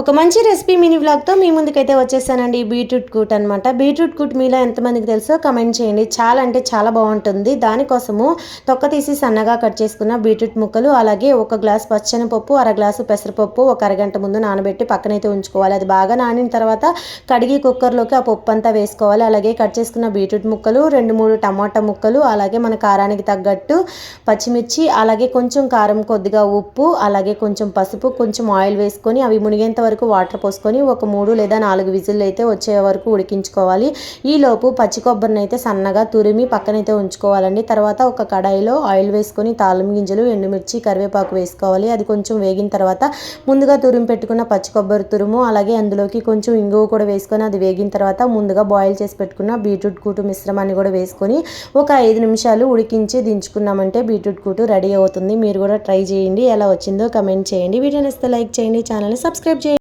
ఒక మంచి recipe mini వ్లాగ్తో మీ ముందుకైతే వచ్చేసానండి. బీట్రూట్ కూట్ అనమాట బీట్రూట్ కూట్ మీలో ఎంతమందికి తెలుసో కమెంట్ చేయండి. చాలా అంటే చాలా బాగుంటుంది. దానికోసము తొక్క తీసి సన్నగా కట్ చేసుకున్న బీట్రూట్ ముక్కలు అలాగే ఒక గ్లాస్ పచ్చని పప్పు అర గ్లాసు పెసరపప్పు ఒక అరగంట ముందు నానబెట్టి పక్కనైతే ఉంచుకోవాలి. అది బాగా నానిన తర్వాత కడిగి కుక్కర్లోకి ఆ పప్పు అంతా వేసుకోవాలి. అలాగే కట్ చేసుకున్న బీట్రూట్ ముక్కలు రెండు మూడు టమాటా ముక్కలు అలాగే మన కారానికి తగ్గట్టు పచ్చిమిర్చి అలాగే కొంచెం కారం కొద్దిగా ఉప్పు అలాగే కొంచెం పసుపు కొంచెం ఆయిల్ వేసుకొని అవి మునిగేంత వరకు వాటర్ పోసుకొని ఒక మూడు లేదా నాలుగు విజిల్లు అయితే వచ్చే వరకు ఉడికించుకోవాలి. ఈలోపు పచ్చి కొబ్బరిని అయితే సన్నగా తురిమి పక్కనైతే ఉంచుకోవాలండి. తర్వాత ఒక కడాయిలో ఆయిల్ వేసుకొని తాళం గింజలు ఎండుమిర్చి కరివేపాకు వేసుకోవాలి. అది కొంచెం వేగిన తర్వాత ముందుగా తురిమి పెట్టుకున్న పచ్చి కొబ్బరి తురుము అలాగే అందులోకి కొంచెం ఇంగువ కూడా వేసుకొని అది వేగిన తర్వాత ముందుగా బాయిల్ చేసి పెట్టుకున్న బీట్రూట్ కూటు మిశ్రమాన్ని కూడా వేసుకొని ఒక ఐదు నిమిషాలు ఉడికించి దించుకున్నామంటే బీట్రూట్ కూటు రెడీ అవుతుంది. మీరు కూడా ట్రై చేయండి. ఎలా వచ్చిందో కమెంట్ చేయండి. వీడియో నచ్చితే లైక్ చేయండి. ఛానల్ని సబ్స్క్రైబ్ చేయండి.